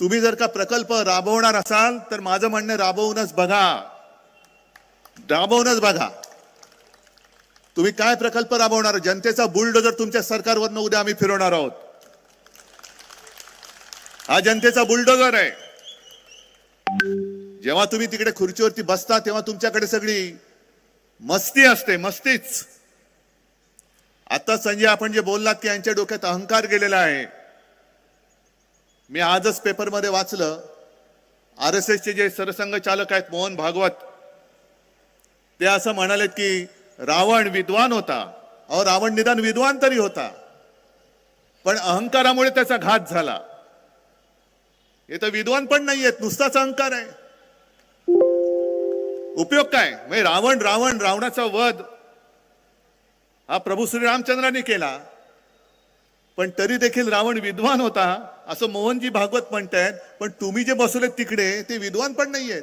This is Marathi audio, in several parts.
तुम्ही जर का प्रकल्प राबवणार असाल तर माझं म्हणणं राबवूनच बघा. राबवूनच बघा. तुम्ही काय प्रकल्प राबवणार? जनतेचा बुलडोजर तुमच्या सरकारवरनं उद्या आम्ही फिरवणार आहोत. हा जनतेचा बुलडोजर आहे. जेव्हा तुम्ही तिकडे खुर्चीवरती बसता तेव्हा तुमच्याकडे सगळी मस्ती असते मस्तीच. आता संजय आपण जे बोललात की यांच्या डोक्यात अहंकार गेलेला आहे. मी आजच पेपरमध्ये वाचलं आर एस एसचे जे सरसंघ चालक आहेत मोहन भागवत ते असं म्हणालेत की रावण विद्वान होता. अहो रावण निदान विद्वान तरी होता. पण अहंकारामुळे त्याचा घात झाला. हे तर विद्वान पण नाहीयेत नुसताच अहंकार आहे. उपयोग काय? म्हणजे रावण रावण रावणाचा वध हा प्रभू श्रीरामचंद्रांनी केला. पण तरी देखील रावण विद्वान होता. असं मोहनजी भागवत म्हणतायत पण तुम्ही जे बसवलेत तिकडे ते विद्वान पण नाहीयेत.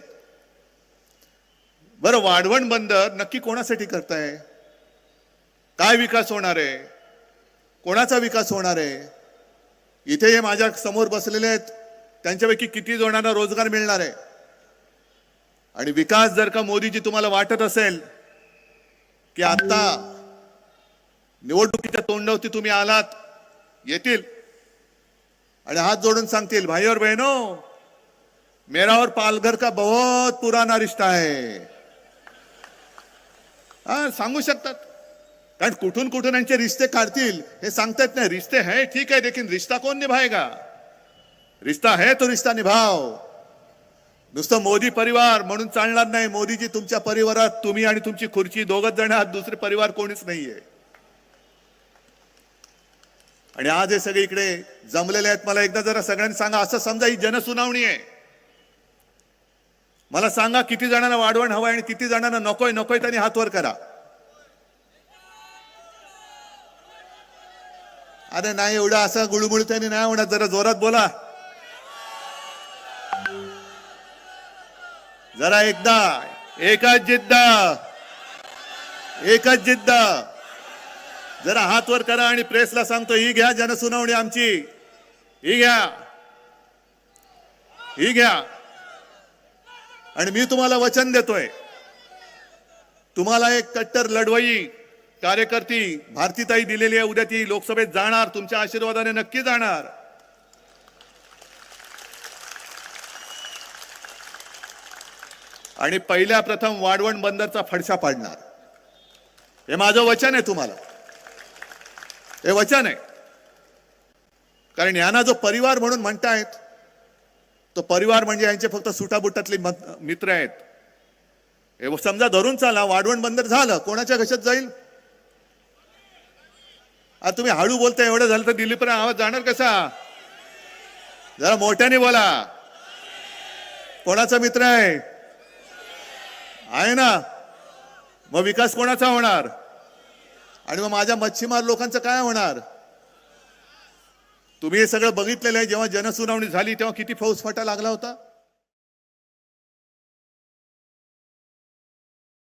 बरं वाढवण बंदर नक्की कोणासाठी करताय? काय विकास होणार आहे? कोणाचा विकास होणार आहे? इथे हे माझ्यासमोर बसलेले आहेत. त्यांच्यापैकी किती जणांना रोजगार मिळणार आहे? आणि विकास जर का मोदीजी तुम्हाला वाटत असेल की आता निवडणुकीच्या तोंडावरती तुम्ही आलात येतील. आणि हात जोडून सांगतील भाई और बहनो मेरा और पालघर का बहुत पुराना रिश्ता है. हा सांगू शकतात. कारण कुठून कुठून यांचे रिश्ते काढतील हे सांगतात नाही. रिश्ते है ठीक आहे लेकिन रिश्ता कोण निभाएगा? रिश्ता है तो रिश्ता निभाव नुसतं मोदी परिवार म्हणून चालणार नाही. मोदीजी तुमच्या परिवारात तुम्ही आणि तुमची खुर्ची दोघच जण आहात दुसरे परिवार कोणीच नाहीये. आणि आज हे सगळे इकडे जमलेले आहेत. मला एकदा जरा सगळ्यांनी सांगा असं समजा ही जनसुनावणी आहे. मला सांगा किती जणांना वाढवण हवंय आणि किती जणांना नकोय नकोय त्यांनी हातवर करा. अरे नाही एवढं असं गुळगुळ त्यांनी नाही होणार जरा जोरात बोला. जरा एकदा एकच जिद्द. एकच जिद्द. जरा हात वर करा आणि प्रेसला सांगतो ही घ्या जनसुनावणी आमची. ही घ्या. ही घ्या. आणि मी तुम्हाला वचन देतोय. तुम्हाला एक कट्टर लढवई कार्यकर्ती भारतीताई दिलेली आहे उद्या ती लोकसभेत जाणार तुमच्या आशीर्वादाने नक्की जाणार. आणि पहिल्या प्रथम वाढवण बंदरचा फडशा पाडणार. हे माझं वचन आहे तुम्हाला. हे वचन आहे. कारण यांना जो परिवार म्हणून म्हणतायत तो परिवार म्हणजे यांचे फक्त सुटाबुटातले मत- मित्र आहेत. हे समजा धरून चाला वाढवण बंदर झालं कोणाच्या घशात जाईल? आता तुम्ही हळू बोलता एवढं झालं तर दिल्लीपर्यंत आवाज जाणार कसा? जरा मोठ्याने बोला. कोणाचा मित्र आहे? आहे ना. मग विकास कोणाचा होणार? आणि मग माझ्या मच्छीमार लोकांचं काय होणार? तुम्ही हे सगळं बघितलेलं आहे जेव्हा जनसुनावणी झाली तेव्हा किती फौजफाटा लागला होता?